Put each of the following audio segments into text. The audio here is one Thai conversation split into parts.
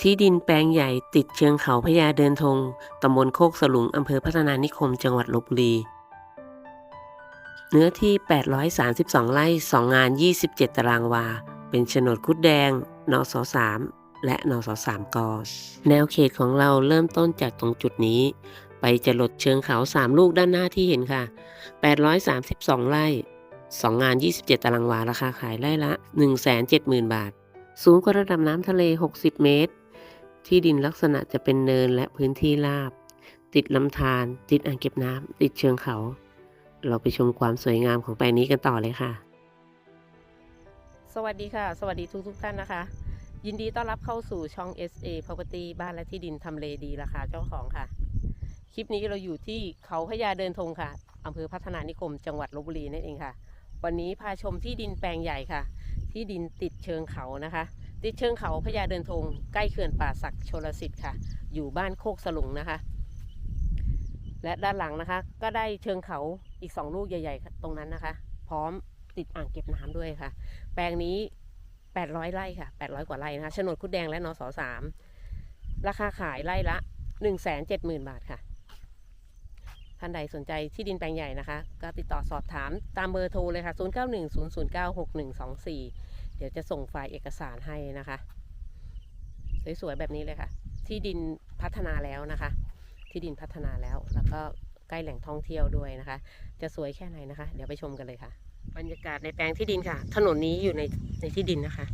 ที่ดินแปลงใหญ่ติดเชิงเขาพญาเดินธงตำบลโคกสลุง อำเภอพัฒนานิคม จังหวัดลบบุรี เนื้อที่ 832 ไร่ 2 งาน 27 ตารางวา เป็นโฉนดคุดแดง นส3และนส3กแนวเขตของเราเริ่มต้นจากตรงจุดนี้ ไปจะลดเชิงเขา 3 ลูกด้านหน้าที่เห็นค่ะ 832 ไร่ 2 งาน 27 ตารางวา ราคาขายไร่ละ 170,000 บาท สูงกว่าระดับน้ำทะเล 60 เมตร ที่ดินลักษณะจะเป็นเนินและพื้นที่ราบ ติดลำธารติดอ่างเก็บน้ำติดเชิงเขา เราไปชมความสวยงามของแปลงนี้กันต่อเลยค่ะ สวัสดีค่ะ สวัสดีทุกทุกท่านนะคะ ยินดีต้อนรับเข้าสู่ช่อง SA Property บ้านและที่ดินทำเลดีราคาเจ้าของค่ะ คลิปนี้เราอยู่ที่เขาพญาเดินธงค่ะอำเภอพัฒนานิคม จังหวัดลบบุรีนั่นเองค่ะ วันนี้พาชมที่ดินแปลงใหญ่ค่ะ ที่ดินติดเชิงเขานะคะ ติดเชิงเขาพญาเดินธงใกล้เขื่อนป่าศักดิ์ชลสิทธิ์ค่ะ อยู่บ้านโคกสลุงนะคะ และด้านหลังนะคะ ก็ได้เชิงเขาอีกสองลูกใหญ่ๆ ตรงนั้นนะคะ พร้อมติดอ่างเก็บน้ำด้วยค่ะ แปลงนี้ 800 ไร่ค่ะ 800 กว่าไร่นะคะโฉนดคุดแดงและนสสามราคาขายไร่ละ 170,000 บาทค่ะ ท่านใดสนใจที่ดินแปลงใหญ่นะคะ ก็ติดต่อสอบถามตามเบอร์โทรเลยค่ะ 0910096124 เดี๋ยวจะส่งไฟล์เอกสารให้นะคะ สวยๆแบบนี้เลยค่ะ ที่ดินพัฒนาแล้วนะคะ ที่ดินพัฒนาแล้วแล้วก็ใกล้แหล่งท่องเที่ยวด้วยนะคะ จะสวยแค่ไหนนะคะ เดี๋ยวไปชมกันเลยค่ะ บรรยากาศในแปลงที่ดินค่ะ ถนนนี้อยู่ในในที่ดินนะคะ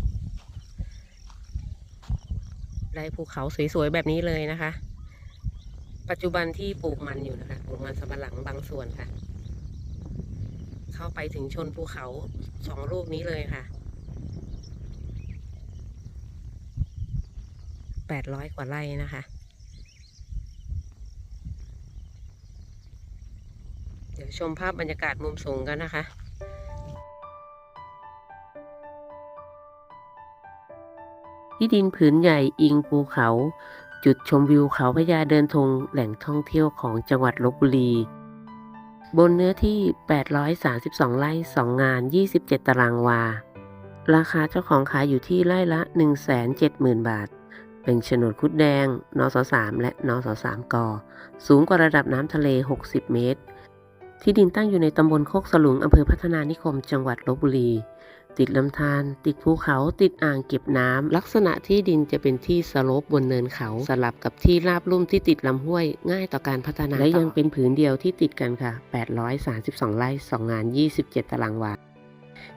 ได้ภูเขาสวยๆแบบนี้เลยนะคะ ปัจจุบันที่ปลูกมันอยู่นะคะปลูกมันสำปะหลังบางส่วนค่ะ เข้าไปถึงชนภูเขาสองลูกนี้เลยค่ะ แปดร้อยกว่าไร่นะคะ เดี๋ยวชมภาพบรรยากาศมุมสูงกันนะคะที่ดินผืนใหญ่อิงภูเขา จุดชมวิวเขาพญาเดินธงแหล่งท่องเที่ยวของจังหวัดลบบุรี บนเนื้อที่ 832 ไร่ 2 งาน 27 ตารางวา ราคาเจ้าของขายอยู่ที่ไร่ละ 170,000 บาท เป็นโฉนดคุดแดง นส3และนส3กสูงกว่าระดับน้ำทะเล 60 เมตร ที่ดินตั้งอยู่ในตำบลโคกสลุงอำเภอพัฒนานิคม จังหวัดลบบุรี ติดลำธาร ติดภูเขา ติดอ่างเก็บน้ำ ลักษณะที่ดินจะเป็นที่สโลปบนเนินเขา สลับกับที่ราบลุ่มที่ติดลำห้วย ง่ายต่อการพัฒนา และยังเป็นผืนเดียวที่ติดกันค่ะ 832 ไร่ 2 งาน 27 ตารางวา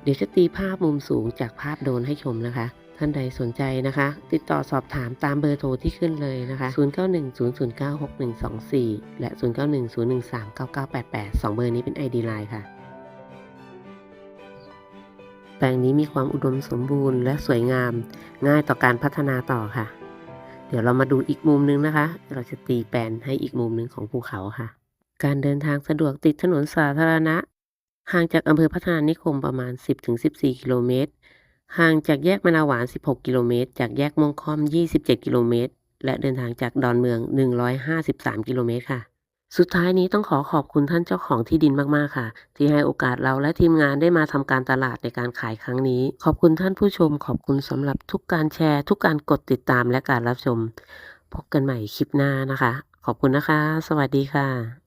เดี๋ยวจะตีภาพมุมสูงจากภาพโดรนให้ชมนะคะ ท่านใดสนใจนะคะ ติดต่อสอบถามตามเบอร์โทรที่ขึ้นเลยนะคะ 0910096124 และ 0910139988 2 เบอร์นี้เป็น ID Line ค่ะ แปลงนี้มีความอุดมสมบูรณ์และสวยงาม ง่ายต่อการพัฒนาต่อค่ะ เดี๋ยวเรามาดูอีกมุมนึงนะคะ เราจะตีแปลนให้อีกมุมหนึ่งของภูเขาค่ะ การเดินทางสะดวกติดถนนสาธารณะ ห่างจากอำเภอพัฒนานิคมประมาณ 10-14 กิโลเมตร ห่างจากแยกมะนาหวาน 16 กิโลเมตร จากแยกมงคอม 27 กิโลเมตร และเดินทางจากดอนเมือง 153 กิโลเมตรค่ะ สุดท้ายนี้ต้องขอขอบคุณท่านเจ้าของที่ดินมาก ๆ ค่ะ ที่ให้โอกาสเราและทีมงานได้มาทำการตลาดในการขายครั้งนี้ ขอบคุณท่านผู้ชม ขอบคุณสำหรับทุกการแชร์ ทุกการกดติดตามและการรับชม พบกันใหม่คลิปหน้านะคะ ขอบคุณนะคะ สวัสดีค่ะ